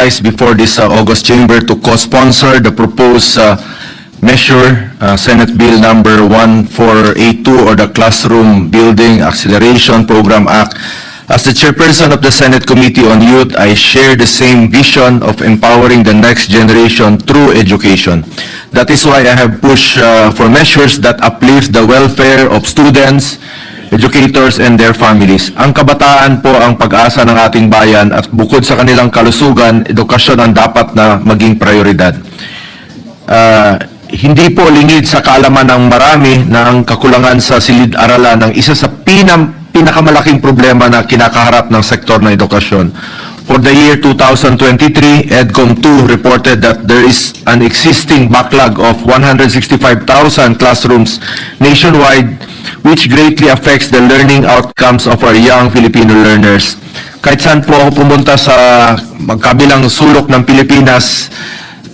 before this uh, August chamber to co-sponsor the proposed uh, measure, uh, Senate Bill number 1482 or the Classroom Building Acceleration Program Act. As the chairperson of the Senate Committee on Youth, I share the same vision of empowering the next generation through education. That is why I have pushed uh, for measures that uplift the welfare of students, educators, and their families. Ang kabataan po ang pag-asa ng ating bayan at bukod sa kanilang kalusugan, edukasyon ang dapat na maging prioridad. Ah, hindi po lingid sa kaalaman ng marami na ang kakulangan sa silid-aralan ang isa sa pinam, pinakamalaking problema na kinakaharap ng sektor ng edukasyon. For the year 2023, EDCOM 2 reported that there is an existing backlog of 165,000 classrooms nationwide which greatly affects the learning outcomes of our young Filipino learners. Kahit saan po ako pumunta sa magkabilang sulok ng Pilipinas,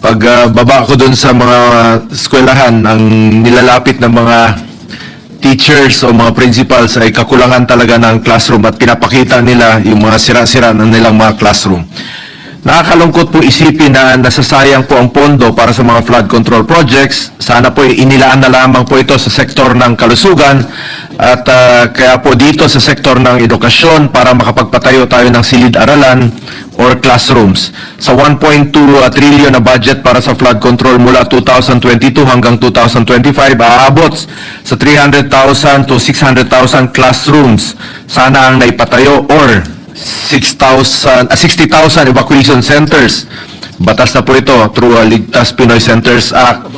pag ah, baba ko doon sa mga eskwelahan, ang nilalapit ng mga teachers o mga principals ay kakulangan talaga ng classroom at pinapakita nila yung mga sira-sira ng nilang mga classroom. Nakakalungkot po isipin na nasasayang po ang pondo para sa mga flood control projects. Sana po inilaan na lamang po ito sa sektor ng kalusugan at ah, kaya po dito sa sektor ng edukasyon para makapagpatayo tayo ng silid-aralan or classrooms. Sa 1.2 trillion na budget para sa flood control mula 2022 hanggang 2025, aabot sa 300,000 to 600,000 classrooms. Sana ang naipatayo or 6,000, ah, 60,000 evacuation centers. Batas na po ito through uh, Ligtas Pinoy Centers Act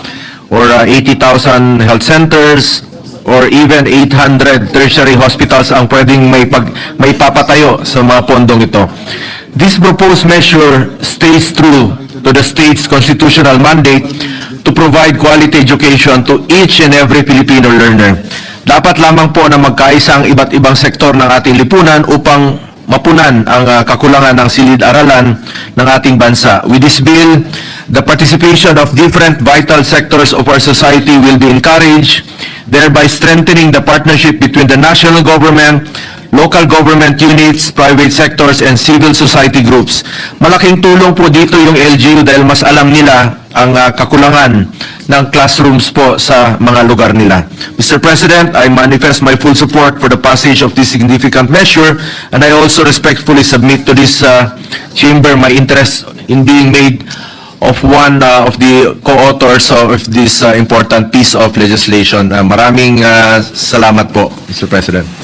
or uh, 80,000 health centers or even 800 tertiary hospitals ang pwedeng may, pag, may papatayo sa mga pondong ito. This proposed measure stays true to the state's constitutional mandate to provide quality education to each and every Filipino learner. Dapat lamang po na magkaisa ang iba't ibang sektor ng ating lipunan upang mapunan ang ah, kakulangan ng silid-aralan ng ating bansa. With this bill, the participation of different vital sectors of our society will be encouraged, thereby strengthening the partnership between the national government, local government units, private sectors, and civil society groups. Malaking tulong po dito yung LGU dahil mas alam nila ang ah, kakulangan ng classrooms po sa mga lugar nila. Mr. President, I manifest my full support for the passage of this significant measure and I also respectfully submit to this ah, chamber my interest in being made of one ah, of the co-authors of this ah, important piece of legislation. Ah, maraming ah, salamat po, Mr. President.